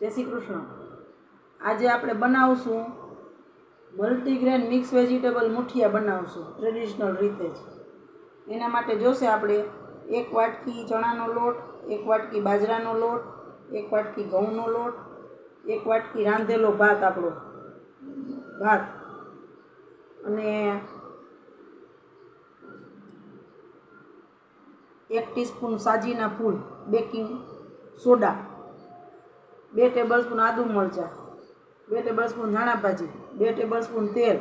જય શ્રી કૃષ્ણ. આજે આપણે બનાવશું મલ્ટીગ્રેન મિક્સ વેજીટેબલ મુઠિયા બનાવશું ટ્રેડિશનલ રીતે જ. એના માટે જોશે આપણે એક વાટકી ચણાનો લોટ, એક વાટકી બાજરાનો લોટ, એક વાટકી ઘઉંનો લોટ, એક વાટકી રાંધેલો ભાત આપણો. ભાત. અને એક ટીસ્પૂન સાજીના ફૂલ, બેકિંગ સોડા. બે ટેબલ સ્પૂન આદુ મરચાં, બે ટેબલ સ્પૂન ધાણા ભાજી બે ટેબલ સ્પૂન તેલ,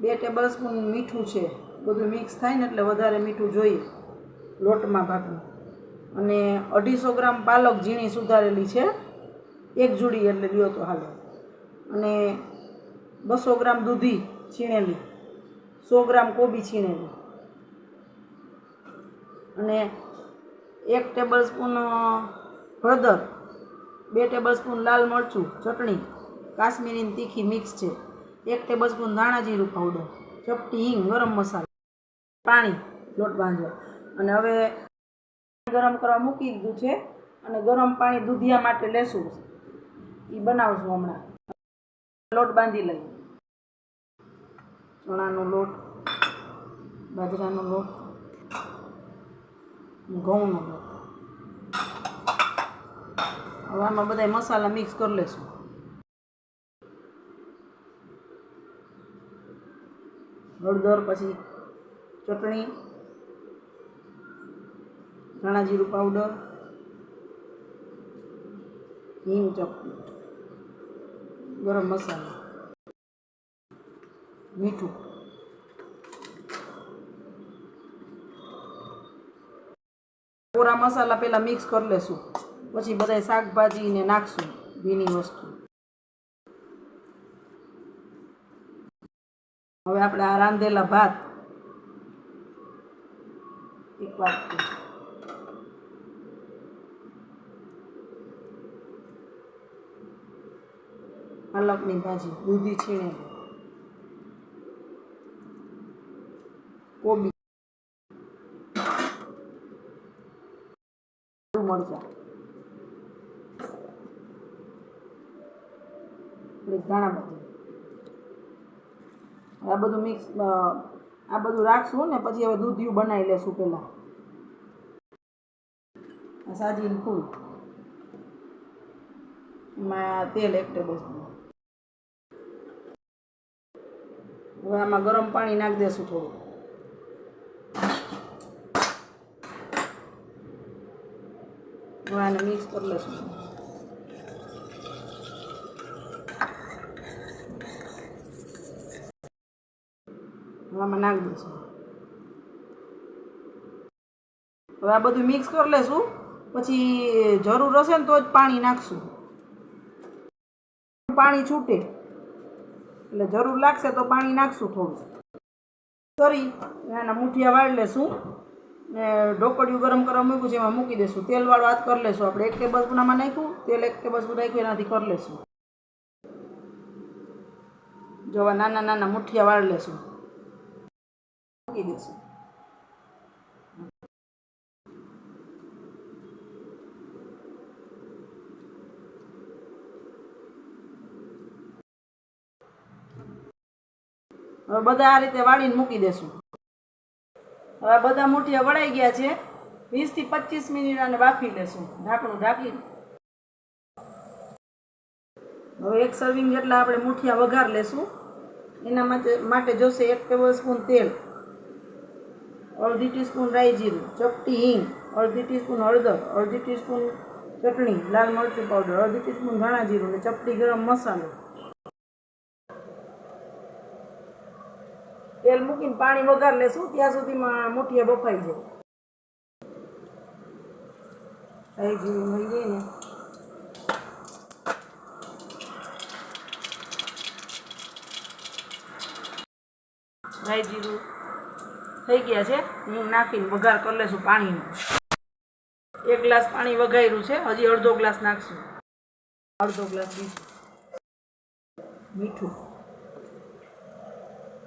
બે ટેબલ સ્પૂન મીઠું છે. બધું મિક્સ થાય ને એટલે વધારે મીઠું જોઈએ લોટમાં ભાતનું અને અઢીસો ગ્રામ પાલક ઝીણી સુધારેલી છે. એક જુડી એટલે લ્યો તો હાલો. અને બસો ગ્રામ દૂધી છીણેલી, સો ગ્રામ કોબી છીણેલી. અને એક ટેબલ સ્પૂન હળદર બે ટેબલ સ્પૂન લાલ મરચું, ચટણી કાશ્મીરી તીખી મિક્સ છે. એક ટેબલ સ્પૂન ધાણા જીરું પાવડર ચપટી હિંગ, ગરમ મસાલો, પાણી, લોટ બાંધવા. અને હવે ગરમ કરવા મૂકી દીધું છે અને ગરમ પાણી દૂધિયા માટે લેશું. એ બનાવશું હમણાં. લોટ બાંધી લઈએ. ચણાનો લોટ, બાજરાનો લોટ, ઘઉંનો લોટ. હવે આમાં બધા મસાલા મિક્સ કરી લેશું. હળદર, પછી ચટણી, ધાણા જીરું પાવડર હિંગ ચપટી ગરમ મસાલો, મીઠું. કોરા મસાલા પહેલાં મિક્સ કરી લેશું. પછી બધા શાકભાજીને નાખશું ભીની વસ્તુ. હવે આપણે આ રાંધેલા ભાત. એક વાટકી પાલકની ભાજી, દૂધી છીણે કોબી. મરચાં. ધાણા ભાજી આ બધું મિક્સ આ બધું રાખશું ને પછી હવે દૂધિયું બનાવી લેશું પહેલાં. સાજીનું ફૂલ. એમાં તેલ એક ટેબલ હવે આમાં ગરમ પાણી નાખી દેશું થોડું. હવે આને મિક્સ કરી લેશું. આમાં નાખ દઈશું હવે આ બધું મિક્સ કરી લેશું. પછી જરૂર હશે ને તો જ પાણી નાખશું. પાણી છૂટે. એટલે જરૂર લાગશે તો પાણી નાખશું થોડું. કરી એના મુઠિયા વાળી લેશું. ને ઢોકળિયું ગરમ કરવા મૂક્યું છે, એમાં મૂકી દઈશું તેલવાળો હાથ કરી લેશું. આપણે એક ટેબલ સ્પૂનમાં નાખ્યું, તેલ એક ટેબલ સ્પૂન નાખ્યું, એનાથી કરી લેશું. જો નાના નાના મુઠિયા વાળી લેશું. મૂકી દઈશું હવે બધા આ રીતે વાળીને મૂકી દેશું. હવે બધા મુઠિયા વળાઈ ગયા છે. વીસથી પચીસ મિનિટ આને બાફી લેશું. ઢાંકણું ઢાંકી હવે એક સર્વિંગ જેટલા આપણે મુઠિયા વઘાર લેશું. એના માટે માટે જોશે એક ટેબલ સ્પૂન તેલ. અડધી ટીસ્પૂન રાઈ જીરું, ચપટી હિંગ, અડધી ટીસ્પૂન હળદર, અડધી ટીસ્પૂન ચટણી, લાલ મરચું પાવડર અડધી ટીસ્પૂન ધાણા જીરું ને ચપટી ગરમ મસાલો. તેલ મૂકીને પાણી વઘાર લેશું, ત્યાં સુધીમાં મુઠિયા બફાઈ જાય. રાઈ જીરું મળી જાય ને. રાઈ જીરું થઈ ગયા છે. હું નાખીને વઘાર કરી લેશું પાણીનો. એક ગ્લાસ પાણી વઘાર્યું છે. હજી અડધો ગ્લાસ નાખશું. અડધો ગ્લાસ મીઠું.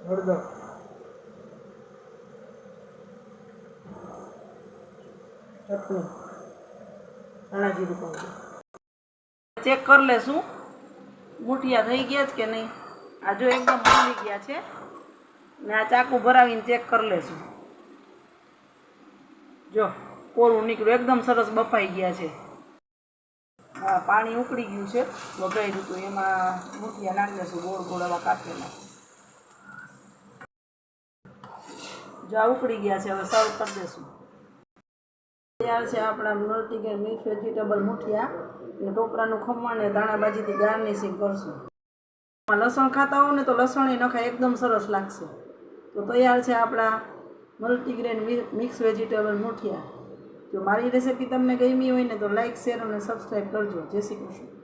હળદર. ચેક કરી લેશું. મુઠિયા થઈ ગયા છે કે નહીં? આ જો એકદમ ભૂલી ગયા છે. ને આ ચાકુ ભરાવીને ચેક કરી લેશું. જો કોરું નીકળ્યું, એકદમ સરસ બફાઈ ગયા છે. હા, પાણી ઉકળી ગયું છે. વઘાર્યું હતું, એમાં મુઠિયા નાખી દઈશું ગોળ ગોળ એવા કાપેલા જો, આ ઉકળી ગયા છે, હવે સર્વ કરી દઈશું તૈયાર છે આપણા મલ્ટીગ્રેન મિક્સ વેજીટેબલ મૂઠિયા. અને ટોપરાનું ખમણ ને ધાણાભાજીથી ગાર્નિશિંગ કરશું. લસણ ખાતા હો ને તો લસણ એ નખાય, એકદમ સરસ લાગશે. તો તૈયાર છે આપણા મલ્ટીગ્રેન મિક્સ વેજીટેબલ મુઠિયા. જો મારી રેસીપી તમને ગમી હોય ને તો લાઇક શેર અને સબસ્ક્રાઈબ કરજો. જય શ્રી કૃષ્ણ.